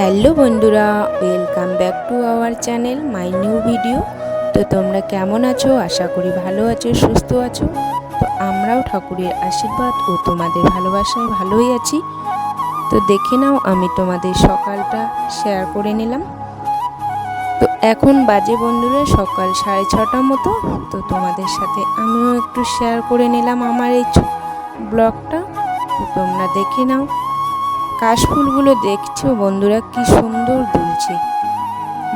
Hello বন্ধুরা welcome back to our channel my new video তো তোমরা কেমন আছো? আশা করি ভালো আছো, সুস্থ আছো। তো আমরাও ঠাকুরের আশীর্বাদ ও তোমাদের ভালোবাসায় ভালোই আছি। তো দেখে নাও, আমি তোমাদের সকালটা শেয়ার করে নিলাম। তো এখন বাজে বন্ধুরা, সকাল সাড়ে ছটা মতো। তো তোমাদের সাথে আমিও একটু শেয়ার করে নিলাম আমার এই ব্লগটা তো তোমরা দেখে নাও। কাশফুলগুলো দেখছ বন্ধুরা? কি সুন্দর দুলছে।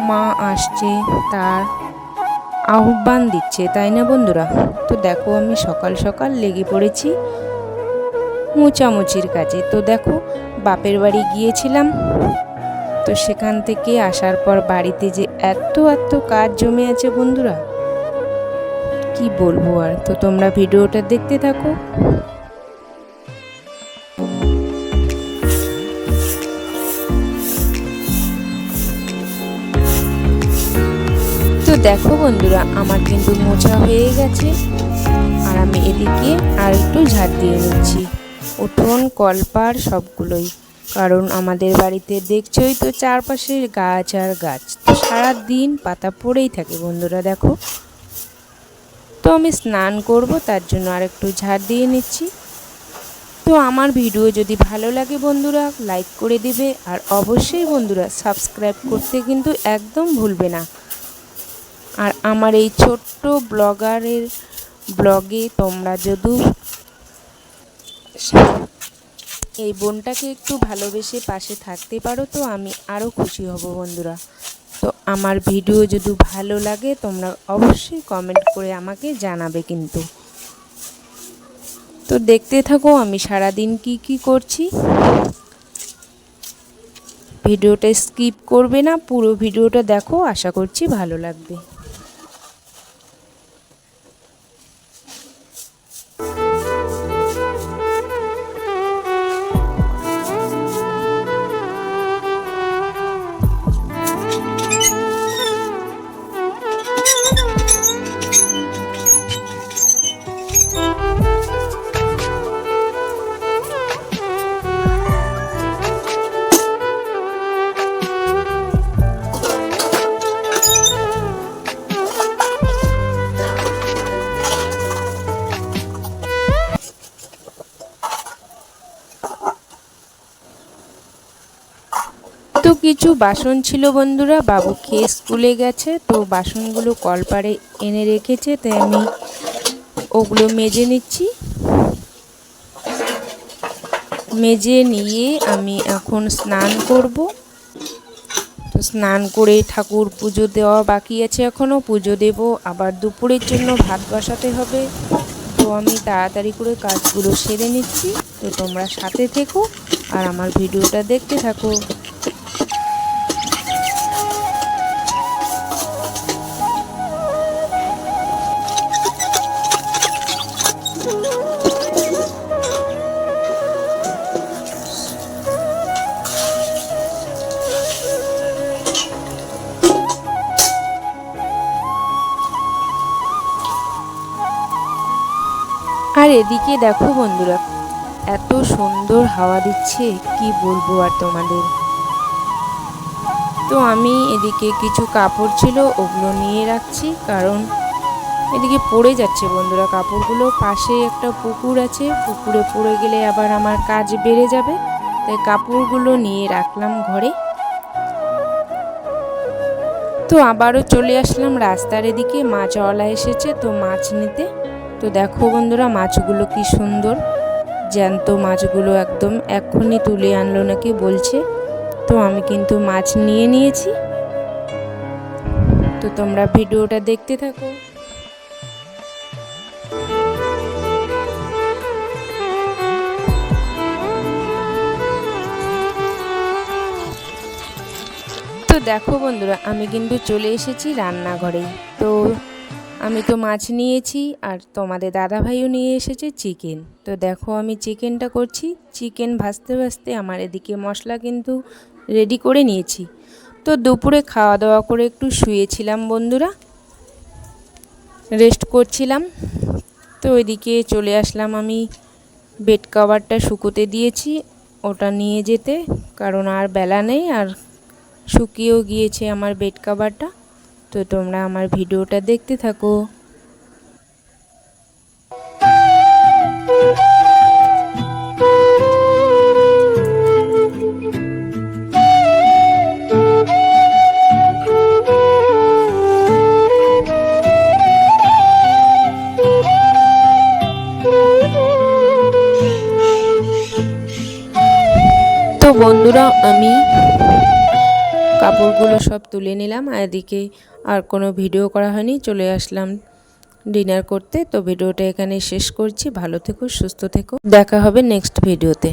মা আসছে, তার আহ্বান দিচ্ছে, তাই না বন্ধুরা? তো দেখো আমি সকাল সকাল লেগে পড়েছি মোচামুচির কাজে। তো দেখো, বাপের বাড়ি গিয়েছিলাম। তো সেখান থেকে আসার পর বাড়িতে যে এত এত কাজ জমে আছে বন্ধুরা, কি বলব আর? তো তোমরা ভিডিওটা দেখতে থাকো। দেখো বন্ধুরা, আমার কিন্তু মোছা হয়ে গেছে। আর আমি এদিকে আর একটু ঝাড় দিয়ে নিচ্ছি। উঠোন, কলপার সবগুলোই। কারণ আমাদের বাড়িতে দেখছোই তো চারপাশে গাছ আর গাছ। তো সারাদিন পাতা পড়েই থাকে বন্ধুরা, দেখো। তো আমি স্নান করব, তার জন্য আর একটু ঝাড় দিয়ে নিচ্ছি। তো আমার ভিডিও যদি ভালো লাগে বন্ধুরা, লাইক করে দিবে। আর অবশ্যই বন্ধুরা, সাবস্ক্রাইব করতে কিন্তু একদম ভুলবে না। আর আমার এই ছোট্ট ব্লগারের ব্লগে তোমরা যদি এই বোনটাকে একটু ভালোবেসে পাশে থাকতে পারো, তো আমি আরও খুশি হব বন্ধুরা। তো আমার ভিডিও যদি ভালো লাগে, তোমরা অবশ্যই কমেন্ট করে আমাকে জানাবে কিন্তু। তো দেখতে থাকো, আমি সারাদিন কি কি করছি। ভিডিওটা স্কিপ করবে না, পুরো ভিডিওটা দেখো, আশা করছি ভালো লাগবে। কিছু বাসন ছিল বন্ধুরা, বাবু খেয়ে স্কুলে গেছে, তো বাসনগুলো কলপারে এনে রেখেছে, তাই আমি ওগুলো মেজে নিচ্ছি। মেজে নিয়ে আমি এখন স্নান করব। তো স্নান করে ঠাকুর পুজো দেওয়া বাকি আছে এখনও পুজো দেব। আবার দুপুরের জন্য ভাত বসাতে হবে। তো আমি তাড়াতাড়ি করে কাজগুলো সেরে নিচ্ছি। তো তোমরা সাথে থেকো আর আমার ভিডিওটা দেখতে থাকো। এদিকে দেখো বন্ধুরা, এত সুন্দর হাওয়া দিচ্ছে, কি বলব আর তোমাদের? তো আমি এদিকে কিছু কাপড় ছিল, ওগুলো নিয়ে রাখছি, কারণ এদিকে পড়ে যাচ্ছে বন্ধুরা কাপড়গুলো। পাশে একটা পুকুর আছে, পুকুরে পড়ে গেলে আবার আমার কাজ বেড়ে যাবে, তাই কাপড়গুলো নিয়ে রাখলাম ঘরে। তো আবারও চলে আসলাম রাস্তার এদিকে, মাছওয়ালা এসেছে, তো মাছ নিতে। তো দেখো বন্ধুরা, মাছগুলো কি সুন্দর। জ্যান্ত মাছগুলো একদম এক্ষুনি তুলে আনলো নাকি বলছে। তো আমি কিন্তু মাছ নিয়ে নিয়েছি। তো তোমরা ভিডিওটা দেখতে থাকো। তো দেখো বন্ধুরা, আমি কিন্তু চলে এসেছি রান্নাঘরে। তো আমি তো মাছ নিয়েছি আর তোমাদের দাদাভাইও নিয়ে এসেছে চিকেন। তো দেখো আমি চিকেনটা করছি। চিকেন ভাজতে ভাজতে আমার এদিকে মশলা কিন্তু রেডি করে নিয়েছি। তো দুপুরে খাওয়া দাওয়া করে একটু শুয়েছিলাম বন্ধুরা। রেস্ট করছিলাম। তো ওইদিকে চলে আসলাম আমি। বেড কভারটা শুকোতে দিয়েছি। ওটা নিয়ে যেতে। কারণ আর বেলা নেই আর শুকিয়েও গিয়েছে আমার বেড কাভারটা তো তোমরা আমার ভিডিওটা দেখতে থাকো। বন্ধুরা আমি কাপড়গুলো সব তুলে নিলাম আর এদিকে আর কোনো ভিডিও করা হয়নি। চলে আসলাম ডিনার করতে। তো ভিডিওটা এখানে শেষ করছি। ভালো থেকো, সুস্থ থেকো। দেখা হবে নেক্সট ভিডিওতে।